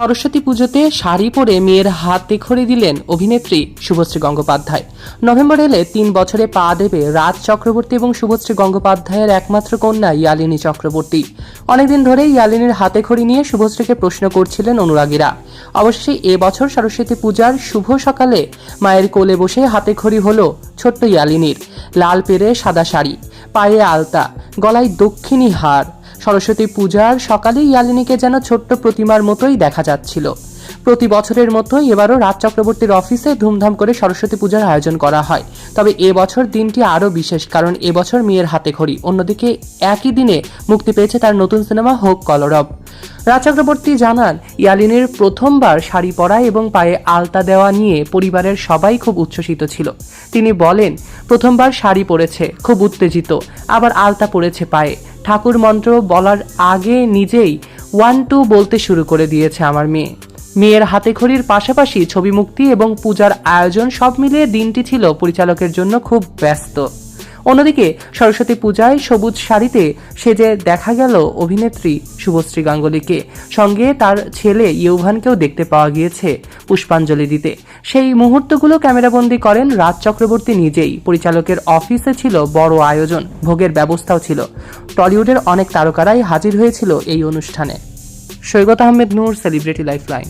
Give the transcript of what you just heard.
সরস্বতী পুজোতে শাড়ি পরে মেয়ের হাতে খড়ি দিলেন অভিনেত্রী শুভশ্রী গঙ্গোপাধ্যায়। নভেম্বর এলে তিন বছরে পা দেবে রাজ চক্রবর্তী এবং শুভশ্রী গঙ্গোপাধ্যায়ের একমাত্র কন্যা ইয়ালিনী চক্রবর্তী। অনেকদিন ধরেই ইয়ালিনীর হাতে খড়ি নিয়ে শুভশ্রীকে প্রশ্ন করছিলেন অনুরাগীরা। অবশেষে এবছর সরস্বতী পূজার শুভ সকালে মায়ের কোলে বসে হাতে খড়ি হলো ছোট্ট ইয়ালিনীর। লাল পেরে সাদা শাড়ি, পায়ে আলতা, গলায় দক্ষিণী হার সরস্বতী পূজার সকালে ইয়ালিনীকে যেন ছোট্ট প্রতিমার মতোই দেখা যাচ্ছিল। প্রতি বছরের মতোই এবারও রাজ চক্রবর্তীর অফিসে ধুমধাম করে সরস্বতী পূজার আয়োজন করা হয়। তবে এবছর দিনটি আরও বিশেষ, কারণ এবছর মেয়ের হাতে খড়ি অন্যদিকে একই দিনে মুক্তি পেয়েছে তার নতুন সিনেমা হোক কলরব। রাজ চক্রবর্তী জানান, ইয়ালিনীর প্রথমবার শাড়ি পরা এবং পায়ে আলতা দেওয়া নিয়ে পরিবারের সবাই খুব উচ্ছ্বসিত ছিল। তিনি বলেন, প্রথমবার শাড়ি পরেছে, খুব উত্তেজিত। আবার আলতা পরেছে পায়ে। ঠাকুর মন্ত্র বলার আগে নিজেই ওয়ান টু বলতে শুরু করে দিয়েছে আমার মেয়ে। মেয়ের হাতে খড়ির পাশাপাশি ছবি মুক্তি এবং পূজার আয়োজন সব মিলিয়ে দিনটি ছিল পরিচালকের জন্য খুব ব্যস্ত। অন্যদিকে সরস্বতী পূজায় সবুজ শাড়িতে সেজে দেখা গেল অভিনেত্রী শুভশ্রী গাঙ্গুলিকে। সঙ্গে তার ছেলে ইউভানকেও দেখতে পাওয়া গিয়েছে পুষ্পাঞ্জলি দিতে। সেই মুহূর্তগুলো ক্যামেরাবন্দি করেন রাজ চক্রবর্তী নিজেই। পরিচালকের অফিসে ছিল বড় আয়োজন, ভোগের ব্যবস্থাও ছিল। টলিউডের অনেক তারকারাই হাজির হয়েছিল এই অনুষ্ঠানে। Saikat Ahmed Noor, celebrity lifeline.